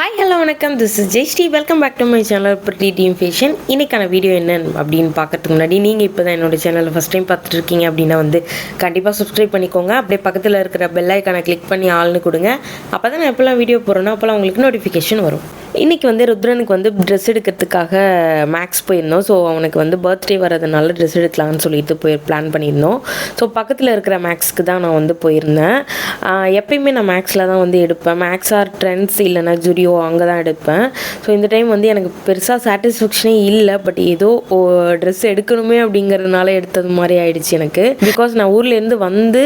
Hi hello வணக்கம். This is Jaishree welcome back to my channel free team fashion இன்னைக்கான video என்ன அப்படின்னு பார்க்கறதுக்கு முன்னாடி நீங்கள் இப்போ தான் என்னோட சேனலை ஃபஸ்ட் டைம் பார்த்துட்டு இருக்கீங்க அப்படின்னா வந்து கண்டிப்பாக சப்ஸ்கிரைப் பண்ணிக்கோங்க. அப்படியே பக்கத்தில் இருக்கிற பெல் ஐக்கானை கிளிக் பண்ணி ஆள்னு கொடுங்க. அப்போ தான் நான் எப்போல்லாம் வீடியோ போகிறேன்னா அப்போல்லாம் உங்களுக்கு நோட்டிஃபிகேஷன் வரும். இன்றைக்கி வந்து ருத்ரனுக்கு வந்து ட்ரெஸ் எடுக்கிறதுக்காக மேக்ஸ் போயிருந்தோம். ஸோ அவனுக்கு வந்து பர்த்டே வரதுனால ட்ரெஸ் எடுக்கலாம்னு சொல்லிட்டு போய் பிளான் பண்ணியிருந்தோம். ஸோ பக்கத்தில் இருக்கிற மேக்ஸ்க்கு தான் நான் வந்து போயிருந்தேன். எப்பயுமே நான் மேக்ஸில் தான் வந்து எடுப்பேன். மேக்ஸ் ஆர் ட்ரெண்ட்ஸ் இல்லைன்னா ஜுடியோ அங்கே தான் எடுப்பேன். ஸோ இந்த டைம் வந்து எனக்கு பெருசாக சாட்டிஸ்ஃபேக்ஷனே இல்லை பட் ஏதோ ட்ரெஸ் எடுக்கணுமே அப்படிங்கிறதுனால எடுத்தது மாதிரி ஆயிடுச்சு எனக்கு. பிகாஸ் நான் ஊர்லேருந்து வந்து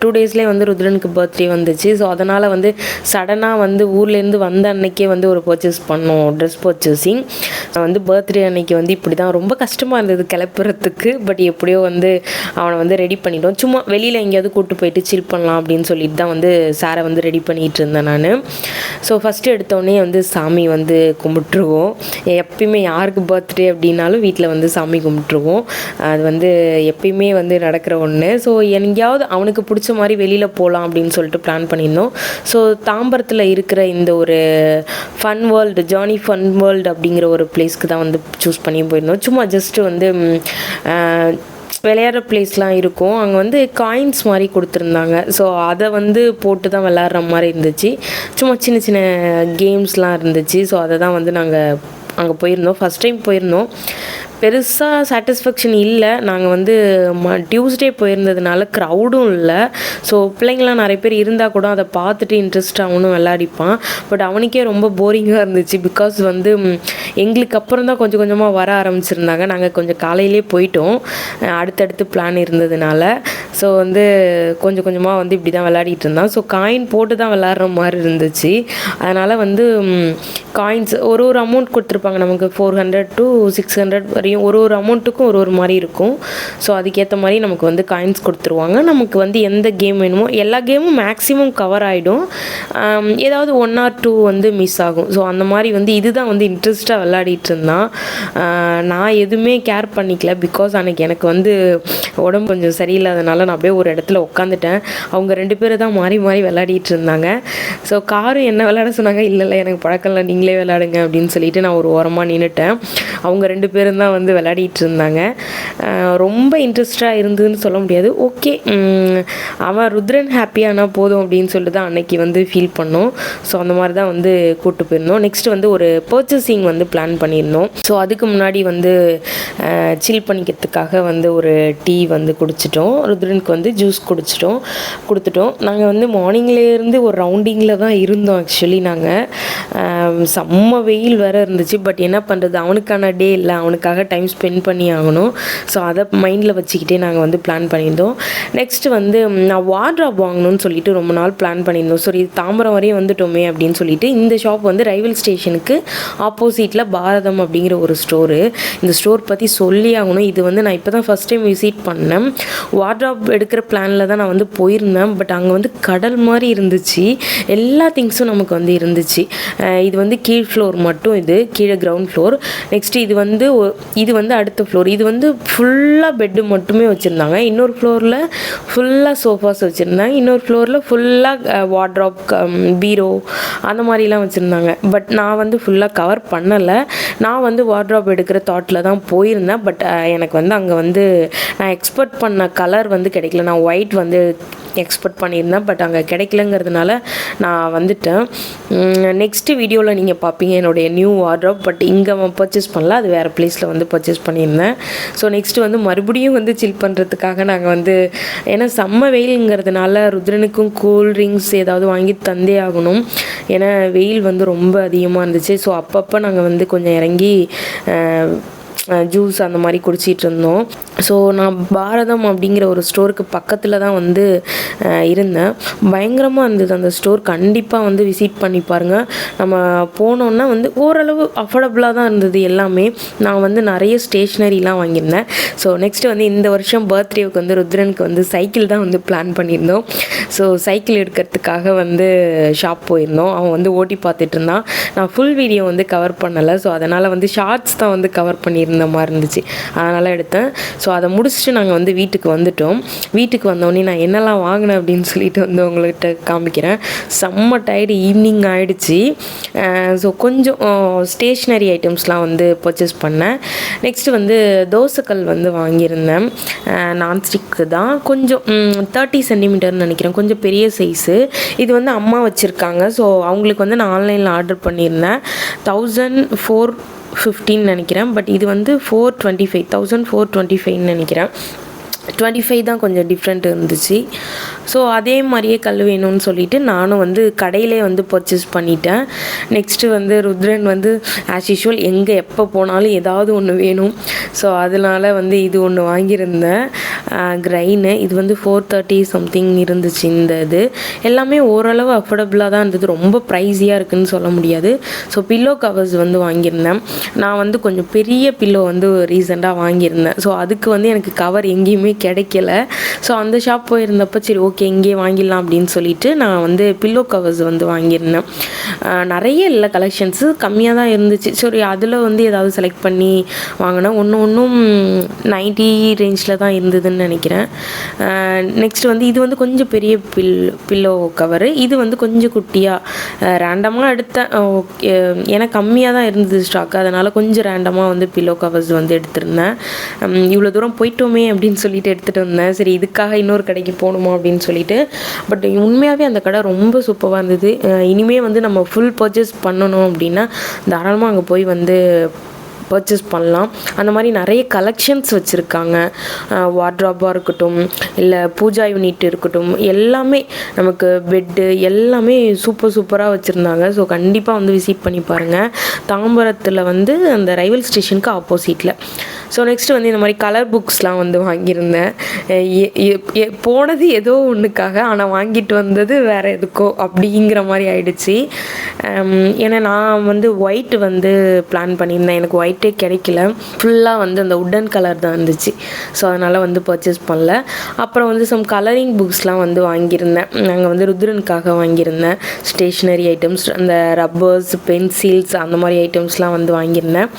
டூ டேஸ்லேயே வந்து ருத்ரனுக்கு பர்த்டே வந்துச்சு. ஸோ அதனால் வந்து சடனாக வந்து ஊர்லேருந்து வந்த அன்னைக்கே வந்து ஒரு பர்ச்சேஸ் பண்ணோம் ட்ரெஸ் பர்ச்சேசிங் வந்து பர்த்டே அன்னைக்கு வந்து இப்படி தான் ரொம்ப கஷ்டமாக இருந்தது கிளப்புறதுக்கு பட் எப்படியோ வந்து அவனை வந்து ரெடி பண்ணிட்டோம். சும்மா வெளியில் எங்கேயாவது கூப்பிட்டு போயிட்டு சில் பண்ணலாம் அப்படின்னு சொல்லிட்டு தான் வந்து சாரை வந்து ரெடி பண்ணிகிட்டு இருந்தேன் நான். ஸோ ஃபஸ்ட்டு எடுத்தோடனே வந்து சாமி வந்து கும்பிட்டுருவோம். எப்பயுமே யாருக்கு பர்த்டே அப்படின்னாலும் வீட்டில் வந்து சாமி கும்பிட்டுருவோம். அது வந்து எப்பயுமே வந்து நடக்கிற ஒன்று ஸோ எங்கேயாவது அவனுக்கு பிடிச்ச மாதிரி வெளியில் போகலாம் அப்படின்னு சொல்லிட்டு பிளான் பண்ணியிருந்தோம். ஸோ தாம்பரத்தில் இருக்கிற இந்த ஒரு fun world Johnny fun world அப்படிங்கிற ஒரு பிளேஸ்க்கு தான் வந்து சூஸ் பண்ணி போயிருந்தோம். சும்மா ஜஸ்ட்டு வந்து விளையாடுற பிளேஸ்லாம் இருக்கும். அங்கே வந்து காயின்ஸ் மாதிரி கொடுத்துருந்தாங்க. ஸோ அதை வந்து போட்டு தான் விளாட்ற மாதிரி இருந்துச்சு. சும்மா சின்ன சின்ன கேம்ஸ்லாம் இருந்துச்சு. ஸோ அதை தான் வந்து நாங்கள் அங்கே போயிருந்தோம். ஃபஸ்ட் டைம் போயிருந்தோம். பெருசாக சாட்டிஸ்ஃபேக்ஷன் இல்லை. நாங்கள் வந்து ம டியூஸ்டே போயிருந்ததுனால க்ரௌடும் இல்லை. ஸோ பிள்ளைங்களாம் நிறைய பேர் இருந்தால் கூட அதை பார்த்துட்டு இன்ட்ரெஸ்ட் அவனும் விளையாடிப்பான். பட் அவனுக்கே ரொம்ப போரிங்காக இருந்துச்சு. பிகாஸ் வந்து எங்களுக்கு அப்புறம் தான் கொஞ்சம் கொஞ்சமாக வர ஆரம்பிச்சிருந்தாங்க. நாங்கள் கொஞ்சம் காலையிலே போயிட்டோம். அடுத்தடுத்து பிளான் இருந்ததுனால. ஸோ வந்து கொஞ்சம் கொஞ்சமாக வந்து இப்படி தான் விளையாடிட்டு இருந்தான். ஸோ காயின் போட்டு தான் விளாட்ற மாதிரி இருந்துச்சு. அதனால் வந்து காயின்ஸ் ஒரு ஒரு அமௌண்ட் கொடுத்துருப்பாங்க. நமக்கு four hundred to six hundred மாதிரியும் ஒரு ஒரு அமௌண்ட்டுக்கும் ஒரு ஒரு மாதிரி இருக்கும். ஸோ அதுக்கேற்ற மாதிரி நமக்கு வந்து காயின்ஸ் கொடுத்துருவாங்க. நமக்கு வந்து எந்த கேம் வேணுமோ எல்லா கேமும் மேக்ஸிமம் கவர் ஆகிடும் ஏதாவது ஒன் ஆர் டூ வந்து மிஸ் ஆகும். ஸோ அந்த மாதிரி வந்து இதுதான் வந்து இன்ட்ரெஸ்ட்டாக விளையாடிட்டு இருந்தான். நான் எதுவுமே கேர் பண்ணிக்கல பிகாஸ் அன்னைக்கு எனக்கு வந்து உடம்பு கொஞ்சம் சரியில்லாதனால நான் அப்படியே ஒரு இடத்துல உட்காந்துட்டேன் அவங்க ரெண்டு பேரும் தான் மாறி மாறி விளையாடிட்டு இருந்தாங்க. ஸோ காரும் என்ன விளையாட சொன்னாங்க? இல்லை இல்லை எனக்கு பழக்கம் இல்லை. நீங்களே விளையாடுங்க அப்படின்னு சொல்லிட்டு நான் ஒரு ஓரமாக நின்றுட்டேன் அவங்க ரெண்டு பேரும் தான் வந்து விளையாடிட்டு இருந்தாங்க ரொம்ப இன்ட்ரெஸ்டாக இருந்ததுன்னு சொல்ல முடியாது. ஓகே அவன் ருத்ரன் ஹாப்பியானா போதும் அப்படின்னு சொல்லிட்டு தான் அன்னைக்கு வந்து ஃபீல் பண்ணோம். ஸோ அந்த மாதிரி தான் வந்து கூப்பிட்டு போயிருந்தோம். நெக்ஸ்ட் வந்து ஒரு பர்ச்சேசிங் வந்து பிளான் பண்ணியிருந்தோம். ஸோ அதுக்கு முன்னாடி வந்து சில் பண்ணிக்கிறதுக்காக வந்து ஒரு டீ வந்து குடிச்சிட்டோம். ருத்ரனுக்கு வந்து ஜூஸ் குடிச்சிட்டோம். கொடுத்துட்டோம். நாங்கள் வந்து மார்னிங்லேருந்து ஒரு ரவுண்டிங்கில் தான் இருந்தோம் ஆக்சுவலி நாங்கள் செம்ம வெயில் வேறு இருந்துச்சு. பட் என்ன பண்ணுறது அவனுக்கான டே இல்லை. அவனுக்காக டைம் ஸ்பெண்ட் பண்ணி ஆகணும். ஸோ அதை மைண்டில் வச்சுக்கிட்டே நாங்கள் வந்து பிளான் பண்ணியிருந்தோம். நெக்ஸ்ட் வந்து நான் வார்ட்ராப் வாங்கணும்னு சொல்லிட்டு ரொம்ப நாள் பிளான் பண்ணியிருந்தோம். சரி தாம்பரம் வரையும் வந்துட்டோமே அப்படின்னு சொல்லிட்டு இந்த ஷாப் வந்து ரயில்வே ஸ்டேஷனுக்கு ஆப்போசிட்டில் பாரதம் அப்படிங்கிற ஒரு ஸ்டோரு இந்த ஸ்டோர் பற்றி சொல்லி ஆகணும். இது வந்து நான் இப்போ தான் ஃபஸ்ட் டைம் விசிட் பண்ணேன். வார்ட்ராப் எடுக்கிற பிளானில் தான் நான் வந்து போயிருந்தேன். பட் அங்கே வந்து கடல் மாதிரி இருந்துச்சு. எல்லா திங்ஸும் நமக்கு வந்து இருந்துச்சு. இது வந்து கீழ் ஃப்ளோர் மட்டும் இது. கீழே கிரவுண்ட் ஃப்ளோர் நெக்ஸ்ட் இது வந்து இது வந்து அடுத்த ஃப்ளோர் இது வந்து ஃபுல்லாக பெட்டு மட்டுமே வச்சுருந்தாங்க. இன்னொரு ஃப்ளோரில் ஃபுல்லாக சோஃபாஸ் வச்சுருந்தாங்க. இன்னொரு ஃப்ளோரில் ஃபுல்லாக வார்ட்ராப் பீரோ அந்த மாதிரிலாம் வச்சுருந்தாங்க. பட் நான் வந்து ஃபுல்லாக கவர் பண்ணலை. நான் வந்து வார்ட்ராப் எடுக்கிற தாட்டில் தான் போயிருந்தேன். பட் எனக்கு வந்து அங்கே வந்து நான் எக்ஸ்பெக்ட் பண்ண கலர் வந்து கிடைக்கல. நான் ஒயிட் வந்து எக்ஸ்பெக்ட் பண்ணியிருந்தேன் பட் அங்கே கிடைக்கலங்கிறதுனால நான் வந்துட்டேன். நெக்ஸ்ட் வீடியோவில் நீங்கள் பார்ப்பீங்க என்னுடைய நியூ வார்ட்ராப் பட் இங்கே பர்ச்சேஸ் பண்ணல அது வேறு ப்ளேஸில் வந்து பர்ச்சேஸ் பண்ணியிருந்தேன். ஸோ நெக்ஸ்ட்டு வந்து மறுபடியும் வந்து சில் பண்ணுறதுக்காக நாங்கள் வந்து ஏன்னா செம்ம வெயிலுங்கிறதுனால ருத்ரனுக்கும் கூல் ட்ரிங்க்ஸ் ஏதாவது வாங்கி தந்தே ஆகணும். ஏன்னா வெயில் வந்து ரொம்ப அதிகமாக இருந்துச்சு. ஸோ அப்பப்போ நாங்கள் வந்து கொஞ்சம் இறங்கி ஜூஸ் uh, அந்த மாதிரி குடிச்சிட்டு இருந்தோம். ஸோ நான் பாரதம் அப்படிங்கிற ஒரு ஸ்டோருக்கு பக்கத்தில் தான் வந்து uh, இருந்தேன். பயங்கரமாக இருந்தது அந்த ஸ்டோர். கண்டிப்பாக வந்து விசிட் பண்ணி பாருங்கள் நம்ம போனோன்னா வந்து ஓரளவு அஃபோர்டபுளாக தான் இருந்தது எல்லாமே. நான் வந்து நிறைய ஸ்டேஷ்னரிலாம் வாங்கியிருந்தேன். ஸோ நெக்ஸ்ட்டு வந்து இந்த வருஷம் பர்த்டேவுக்கு வந்து ருத்ரனுக்கு வந்து சைக்கிள் தான் வந்து பிளான் பண்ணியிருந்தோம். ஸோ சைக்கிள் எடுக்கிறதுக்காக வந்து ஷாப் போயிருந்தோம். அவன் வந்து ஓட்டி பார்த்துட்டு இருந்தான். நான் ஃபுல் வீடியோ வந்து கவர் பண்ணலை. ஸோ அதனால் வந்து ஷார்ட்ஸ் தான் வந்து கவர் பண்ணியிருந்தேன் இருந்த மாதிரி இருந்துச்சு. அதனால் எடுத்தேன். ஸோ அதை முடிச்சுட்டு நாங்கள் வந்து வீட்டுக்கு வந்துட்டோம். வீட்டுக்கு வந்தோடனே நான் என்னெல்லாம் வாங்கினேன் அப்படின்னு சொல்லிட்டு வந்து உங்கள்கிட்ட காமிக்கிறேன். செம்ம டயர்டு ஈவினிங் ஆகிடுச்சு ஸோ கொஞ்சம் ஸ்டேஷ்னரி ஐட்டம்ஸ்லாம் வந்து பர்ச்சேஸ் பண்ணேன். நெக்ஸ்ட்டு வந்து தோசைக்கல் வந்து வாங்கியிருந்தேன். நான்ஸ்டிக்கு தான். கொஞ்சம் தேர்ட்டி சென்டிமீட்டர்னு நினைக்கிறேன். கொஞ்சம் பெரிய சைஸு இது வந்து அம்மா வச்சுருக்காங்க. ஸோ அவங்களுக்கு வந்து நான் ஆன்லைனில் ஆர்டர் பண்ணியிருந்தேன். தௌசண்ட் ஃபோர் ஃபிஃப்டின்னு நினைக்கிறேன். பட் இது வந்து four twenty five thousand four twenty ஃபைவ்னு நினைக்கிறேன். டுவெண்ட்டி ஃபைவ் தான் கொஞ்சம் டிஃப்ரெண்ட் இருந்துச்சு. ஸோ அதே மாதிரியே கல் வேணும்னு சொல்லிவிட்டு நானும் வந்து கடையிலே வந்து பர்ச்சேஸ் பண்ணிட்டேன். நெக்ஸ்ட்டு வந்து ருத்ரன் வந்து ஆஸ் யூஷுவல் எங்கே எப்போ போனாலும் ஏதாவது ஒன்று வேணும். ஸோ அதனால் வந்து இது ஒன்று வாங்கியிருந்தேன். கிரைனு இது வந்து ஃபோர் தேர்ட்டி சம்திங் இருந்துச்சு இந்த இது. எல்லாமே ஓரளவு அஃபோர்டபுளாக தான் இருந்தது. ரொம்ப ப்ரைஸியாக இருக்குதுன்னு சொல்ல முடியாது. ஸோ பில்லோ கவர்ஸ் வந்து வாங்கியிருந்தேன். நான் வந்து கொஞ்சம் பெரிய பில்லோ வந்து ரீசெண்டாக வாங்கியிருந்தேன். ஸோ அதுக்கு வந்து எனக்கு கவர் எங்கேயுமே கிடைக்கல. ஸோ அந்த ஷாப் போயிருந்தப்போ சரி ஓகே இங்கே வாங்கிடலாம் அப்படின்னு சொல்லிட்டு நான் வந்து பில்லோ கவர்ஸ் வந்து வாங்கியிருந்தேன். நிறைய இல்லை கலெக்ஷன்ஸு கம்மியாக தான் இருந்துச்சு. சரி அதில் வந்து ஏதாவது செலக்ட் பண்ணி வாங்கினேன். ஒன்று ஒன்றும் நைன்ட்டி ரேஞ்சில் தான் இருந்ததுன்னு நினைக்கிறேன். நெக்ஸ்ட் வந்து இது வந்து கொஞ்சம் பெரிய பில் பில்லோ கவரு இது வந்து கொஞ்சம் குட்டியாக ரேண்டமாக எடுத்தேன். ஓகே ஏன்னா கம்மியாக தான் இருந்தது ஸ்டாக் அதனால் கொஞ்சம் ரேண்டமாக வந்து பில்லோ கவர்ஸ் வந்து எடுத்திருந்தேன். இவ்வளோ தூரம் போயிட்டோமே அப்படின்னு சொல்லிட்டு எடுத்துகிட்டு வந்தேன். சரி இதுக்காக இன்னொரு கடைக்கு போகணுமா அப்படின்னு சொல்லிட்டு. பட் உண்மையாகவே அந்த கடை ரொம்ப சூப்பராக இருந்தது. இனிமேல் வந்து நம்ம ஃபுல் பர்ச்சேஸ் பண்ணணும் அப்படின்னா தாராளமாக அங்கே போய் வந்து பர்ச்சேஸ் பண்ணலாம். அந்த மாதிரி நிறைய கலெக்ஷன்ஸ் வச்சுருக்காங்க. வார்ட்ராப்பாக இருக்கட்டும் இல்லை பூஜா யூனிட் இருக்கட்டும் எல்லாமே நமக்கு பெட்டு எல்லாமே சூப்பர் சூப்பராக வச்சுருந்தாங்க. ஸோ கண்டிப்பாக வந்து விசிட் பண்ணி பாருங்கள் தாம்பரத்தில் வந்து அந்த ரயில்வே ஸ்டேஷனுக்கு ஆப்போசிட்டில் ஸோ நெக்ஸ்ட்டு வந்து இந்த மாதிரி கலர் புக்ஸ்லாம் வந்து வாங்கியிருந்தேன். போனது ஏதோ ஒன்றுக்காக ஆனால் வாங்கிட்டு வந்தது வேறு எதுக்கோ அப்படிங்கிற மாதிரி ஆயிடுச்சு. ஏன்னா நான் வந்து ஒயிட் வந்து பிளான் பண்ணியிருந்தேன். எனக்கு ஒயிட் ஒயிட்டே கிடைக்கல. ஃபுல்லாக வந்து அந்த உட்டன் கலர் தான் இருந்துச்சு. ஸோ அதனால் வந்து பர்ச்சேஸ் பண்ணல. அப்புறம் வந்து சம் கலரிங் புக்ஸ்லாம் வந்து வாங்கியிருந்தேன். நாங்கள் வந்து ருத்ரனுக்காக வாங்கியிருந்தேன். ஸ்டேஷ்னரி ஐட்டம்ஸ் அந்த ரப்பர்ஸ் பென்சில்ஸ் அந்த மாதிரி ஐட்டம்ஸ்லாம் வந்து வாங்கியிருந்தேன்.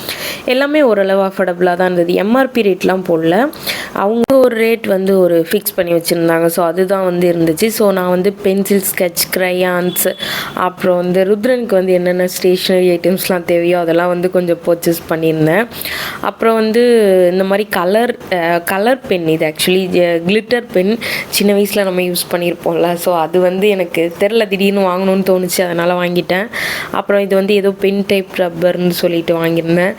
எல்லாமே ஓரளவு அஃபோர்டபுளாக தான் இருந்தது. எம்ஆர்பி ரேட்லாம் போடல. அவங்க ஒரு ரேட் வந்து ஒரு ஃபிக்ஸ் பண்ணி வச்சுருந்தாங்க. ஸோ அதுதான் வந்து இருந்துச்சு. ஸோ நான் வந்து பென்சில் ஸ்கெட்ச் க்ரையான்ஸ் அப்புறம் வந்து ருத்ரனுக்கு வந்து என்னென்ன ஸ்டேஷ்னரி ஐட்டம்ஸ்லாம் தேவையோ அதெல்லாம் வந்து கொஞ்சம் பர்ச்சேஸ் பண்ணி வாங்கியிருந்தேன் அப்புறம் வந்து இந்த மாதிரி கலர் கலர் பென் இது ஆக்சுவலி கிளிட்டர் பென் சின்ன வயசில் நம்ம யூஸ் பண்ணியிருப்போம்ல. ஸோ அது வந்து எனக்கு தெரில திடீர்னு வாங்கணும்னு தோணுச்சு அதனால் வாங்கிட்டேன். அப்புறம் இது வந்து ஏதோ பென் டைப் ரப்பர்னு சொல்லிட்டு வாங்கியிருந்தேன்.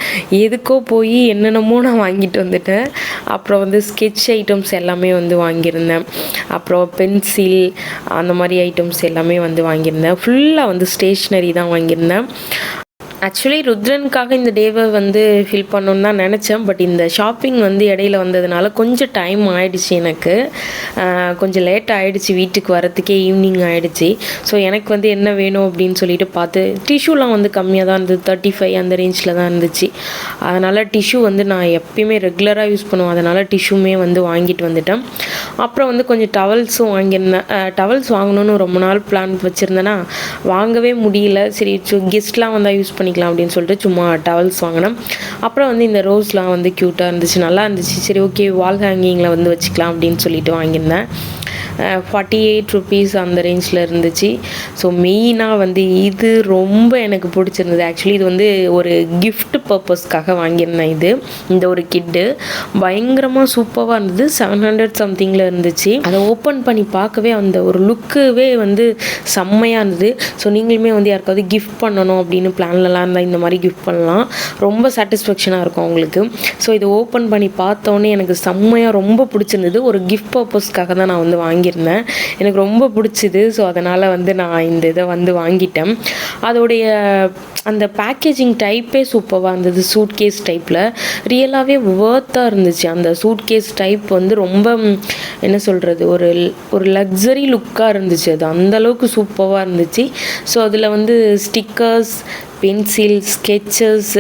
எதுக்கோ போய் என்னென்னமோ நான் வாங்கிட்டு வந்துட்டேன். அப்புறம் வந்து ஸ்கெட்ச் ஐட்டம்ஸ் எல்லாமே வந்து வாங்கியிருந்தேன். அப்புறம் பென்சில் அந்த மாதிரி ஐட்டம்ஸ் எல்லாமே வந்து வாங்கியிருந்தேன். ஃபுல்லாக வந்து ஸ்டேஷ்னரி தான் வாங்கியிருந்தேன். ஆக்சுவலி ருத்ரனுக்காக இந்த டேவை வந்து ஃபில் பண்ணணுன்னு தான் நினச்சேன். பட் இந்த ஷாப்பிங் வந்து இடையில வந்ததுனால கொஞ்சம் டைம் ஆயிடுச்சு எனக்கு. கொஞ்சம் லேட் ஆகிடுச்சு வீட்டுக்கு வரத்துக்கே ஈவினிங் ஆகிடுச்சு ஸோ எனக்கு வந்து என்ன வேணும் அப்படின்னு சொல்லிட்டு பார்த்து டிஷ்யூலாம் வந்து கம்மியாக தான் இருந்தது. தேர்ட்டி ஃபைவ் அந்த ரேஞ்சில் தான் இருந்துச்சு. அதனால் டிஷ்யூ வந்து நான் எப்பயுமே ரெகுலராக யூஸ் பண்ணுவேன். அதனால் டிஷ்யூமே வந்து வாங்கிட்டு வந்துட்டேன். அப்புறம் வந்து கொஞ்சம் டவல்ஸும் வாங்கியிருந்தேன். டவல்ஸ் வாங்கணுன்னு ரொம்ப நாள் பிளான் வச்சுருந்தேன்னா வாங்கவே முடியல. சரி கெஸ்ட்லாம் வந்தால் யூஸ் பண்ணி பண்ணிக்கலாம் அப்படின்னு சொல்லிட்டு சும்மா டவல்ஸ் வாங்கினேன் அப்புறம் வந்து இந்த ரோஸ்லாம் வந்து க்யூட்டாக இருந்துச்சு நல்லா இருந்துச்சு. சரி ஓகே வால் ஹேங்கிங்கில் வந்து வச்சுக்கலாம் அப்படின்னு சொல்லிட்டு வாங்கியிருந்தேன். ஃபார்ட்டி எயிட் ருபீஸ் அந்த ரேஞ்சில் இருந்துச்சு. ஸோ மெயினாக வந்து இது ரொம்ப எனக்கு பிடிச்சிருந்தது. ஆக்சுவலி இது வந்து ஒரு கிஃப்ட் பர்பஸ்க்காக வாங்கியிருந்தேன் இது இந்த ஒரு கிட்டு பயங்கரமாக சூப்பராக இருந்தது. செவன் ஹண்ட்ரட் சம்திங்கில் இருந்துச்சு. அதை ஓப்பன் பண்ணி பார்க்கவே அந்த ஒரு லுக்குவே வந்து செம்மையாக இருந்தது. ஸோ நீங்களுமே வந்து யாருக்காவது கிஃப்ட் பண்ணணும் அப்படின்னு பிளான்லலாம் இருந்தால் இந்த மாதிரி கிஃப்ட் பண்ணலாம். ரொம்ப சாட்டிஸ்ஃபேக்ஷனாக இருக்கும் அவங்களுக்கு. ஸோ இதை ஓப்பன் பண்ணி பார்த்தோன்னே எனக்கு செம்மையாக ரொம்ப பிடிச்சிருந்தது. ஒரு கிஃப்ட் பர்பஸ்க்காக தான் நான் வந்து வாங்கியிருந்தேன். எனக்கு ரொம்ப பிடிச்சிது. ஸோ அதனால் வந்து நான் இந்த இதை வந்து வாங்கிட்டேன். அதோடைய அந்த பேக்கேஜிங் டைப்பே சூப்பராக இருந்தது. சூட் கேஸ் டைப்பில் ரியலாகவே வேர்த்தாக இருந்துச்சு. அந்த சூட் கேஸ் டைப் வந்து ரொம்ப என்ன சொல்கிறது ஒரு ஒரு லக்ஸரி லுக்காக இருந்துச்சு. அது அந்தளவுக்கு சூப்பராக இருந்துச்சு. ஸோ அதில் வந்து ஸ்டிக்கர்ஸ் பென்சில் ஸ்கெச்சஸ்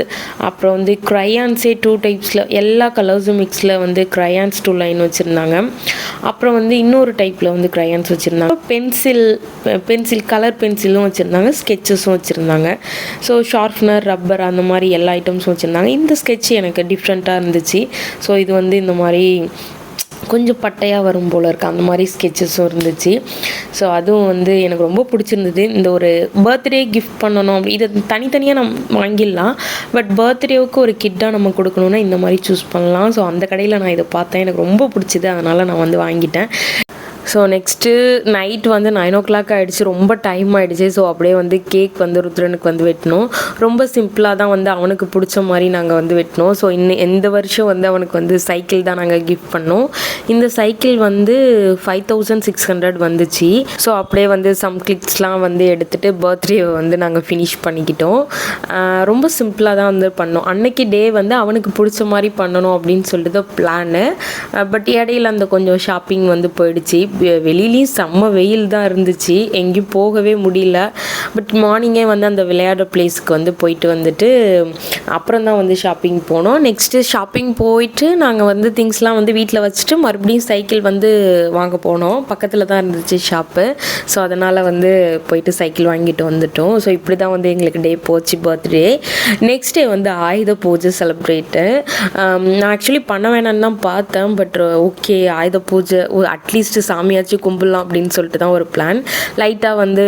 அப்புறம் வந்து க்ரையான்ஸே டூ டைப்ஸில் எல்லா கலர்ஸும் மிக்ஸில் வந்து க்ரையான்ஸ் டூ லைன் வச்சுருந்தாங்க. அப்புறம் வந்து இன்னொரு டைப்பில் வந்து க்ரையான்ஸ் வச்சுருந்தாங்க. பென்சில் பென்சில் கலர் பென்சிலும் வச்சுருந்தாங்க ஸ்கெச்சஸும் வச்சுருந்தாங்க. ஸோ ஷார்ப்னர் ரப்பர் அந்த மாதிரி எல்லா ஐட்டம்ஸும் வச்சுருந்தாங்க. இந்த ஸ்கெட்ச் எனக்கு டிஃப்ரெண்ட்டாக இருந்துச்சு. ஸோ இது வந்து இந்த மாதிரி கொஞ்சம் பட்டையாக வரும் போல் இருக்குது அந்த மாதிரி ஸ்கெச்சஸும் இருந்துச்சு. ஸோ அதுவும் வந்து எனக்கு ரொம்ப பிடிச்சிருந்தது. இந்த ஒரு பர்த்டே கிஃப்ட் பண்ணணும் அப்படி இதை தனித்தனியாக நம்ம வாங்கிடலாம். பட் பர்த்டேவுக்கு ஒரு கிட்டாக நம்ம கொடுக்கணுன்னா இந்த மாதிரி சூஸ் பண்ணலாம். ஸோ அந்த கடையில் நான் இதை பார்த்தேன். எனக்கு ரொம்ப பிடிச்சிது. அதனால் நான் வந்து வாங்கிட்டேன். ஸோ நெக்ஸ்ட்டு நைட் வந்து நைன் ஓ கிளாக் ஆகிடுச்சு ரொம்ப டைம் ஆகிடுச்சு ஸோ அப்படியே வந்து கேக் வந்து ருத்ரனுக்கு வந்து வெட்டினோம் ரொம்ப சிம்பிளாக தான் வந்து அவனுக்கு பிடிச்ச மாதிரி நாங்கள் வந்து வெட்டினோம் ஸோ இன்னும் எந்த வருஷம் வந்து அவனுக்கு வந்து சைக்கிள் தான் நாங்கள் கிஃப்ட் பண்ணோம். இந்த சைக்கிள் வந்து ஃபைவ் தௌசண்ட் சிக்ஸ் ஹண்ட்ரட் வந்துச்சு. ஸோ அப்படியே வந்து சம் கிளிக்ஸ்லாம் வந்து எடுத்துகிட்டு பர்த்டேவை வந்து நாங்கள் ஃபினிஷ் பண்ணிக்கிட்டோம். ரொம்ப சிம்பிளாக தான் வந்து பண்ணோம். அன்னைக்கு டே வந்து அவனுக்கு பிடிச்ச மாதிரி பண்ணணும் அப்படின்னு சொல்லிட்டு தான் பிளானு பட் இடையில அந்த கொஞ்சம் ஷாப்பிங் வந்து போயிடுச்சு. வெளியிலையும் செம்ம வெயில் தான் இருந்துச்சு. எங்கேயும் போகவே முடியல. பட் மார்னிங்கே வந்து அந்த விளையாடுற பிளேஸ்க்கு வந்து போயிட்டு வந்துட்டு அப்புறம் தான் வந்து ஷாப்பிங் போனோம். நெக்ஸ்ட்டு ஷாப்பிங் போயிட்டு நாங்கள் வந்து திங்ஸ்லாம் வந்து வீட்டில் வச்சுட்டு மறுபடியும் சைக்கிள் வந்து வாங்க போனோம். பக்கத்தில் தான் இருந்துச்சு ஷாப்பு ஸோ அதனால் வந்து போயிட்டு சைக்கிள் வாங்கிட்டு வந்துட்டோம். ஸோ இப்படி தான் வந்து எங்களுக்கு டே போச்சு பர்த்டே நெக்ஸ்ட் டே வந்து ஆயுத பூஜை செலிப்ரேட்டு um, நான் ஆக்சுவலி பண்ண வேணாம்னு தான் பார்த்தேன் பட் ஓகே ஆயுத பூஜை அட்லீஸ்ட் சாமியாச்சும் கும்பிடலாம் அப்படின்னு சொல்லிட்டு தான் ஒரு பிளான் லைட்டாக வந்து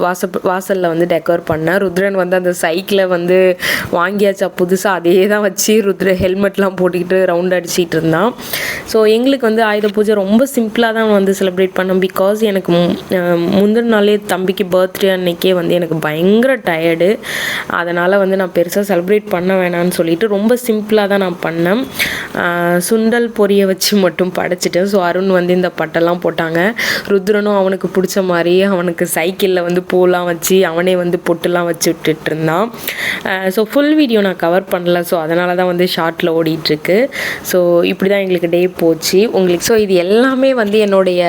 வாச வாசலில் வந்து டெக்கோர் பண்ணேன். ருத்ரன் வந்து அந்த சைக்கிளை வந்து வாங்கியாச்சா புதுசாக அதே தான் வச்சு ருத்ர ஹெல்மெட்லாம் போட்டுக்கிட்டு ரவுண்ட் அடிச்சிட்டு இருந்தான். ஸோ எங்களுக்கு வந்து ஆயுத பூஜை ரொம்ப சிம்பிளாக தான் வந்து செலிப்ரேட் பண்ணோம். பிகாஸ் எனக்கு மு- முந்தின நாளே தம்பிக்கு பர்த்டே அன்னைக்கே வந்து எனக்கு பயங்கர டயர்டு அதனால் வந்து நான் பெருசாக செலிப்ரேட் பண்ண வேணாம்னு சொல்லிட்டு ரொம்ப சிம்பிளாக தான் நான் பண்ணேன். சுண்டல் பொரிய வச்சு மட்டும் படைச்சிட்டேன். ஸோ அருண் வந்து இந்த பட்டெல்லாம் போட்டாங்க. ருத்ரனும் அவனுக்கு பிடிச்ச மாதிரி அவனுக்கு சைக்கிளில் வந்து பூலாம் வச்சு அவனே வந்து பொட்டுலாம் வச்சு விட்டுட்டு இருந்தான் ஸோ ஃபுல் வீடியோ நான் கவர் பண்ணல. ஸோ அதனால தான் வந்து ஷார்ட்டில் ஓடிட்டுருக்கு. ஸோ இப்படி தான் எங்களுக்கு டே போச்சு. உங்களுக்கு ஸோ இது எல்லாமே வந்து என்னுடைய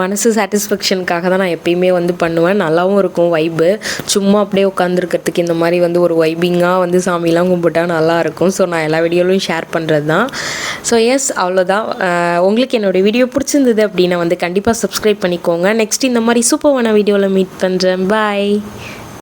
மனசு சாட்டிஸ்ஃபேக்ஷனுக்காக தான் நான் எப்பயுமே வந்து பண்ணுவேன். நல்லாவும் இருக்கும் வைப்பு சும்மா அப்படியே உட்காந்துருக்கிறதுக்கு இந்த மாதிரி வந்து ஒரு வைபிங்காக வந்து சாமிலாம் கும்பிட்டா நல்லாயிருக்கும் ஸோ நான் எல்லா வீடியோலையும் ஷேர் பண்ணுறது தான் ஸோ எஸ் அவ்வளோதான் உங்களுக்கு என்னுடைய வீடியோ பிடிச்சிருந்தது அப்படின்னா வந்து கண்டிப்பாக சப்ஸ்கிரைப் பண்ணிக்கோங்க. நெக்ஸ்ட் இந்த மாதிரி சூப்பர்வான வீடியோவில் மீட் பண்ணுறேன் பாய்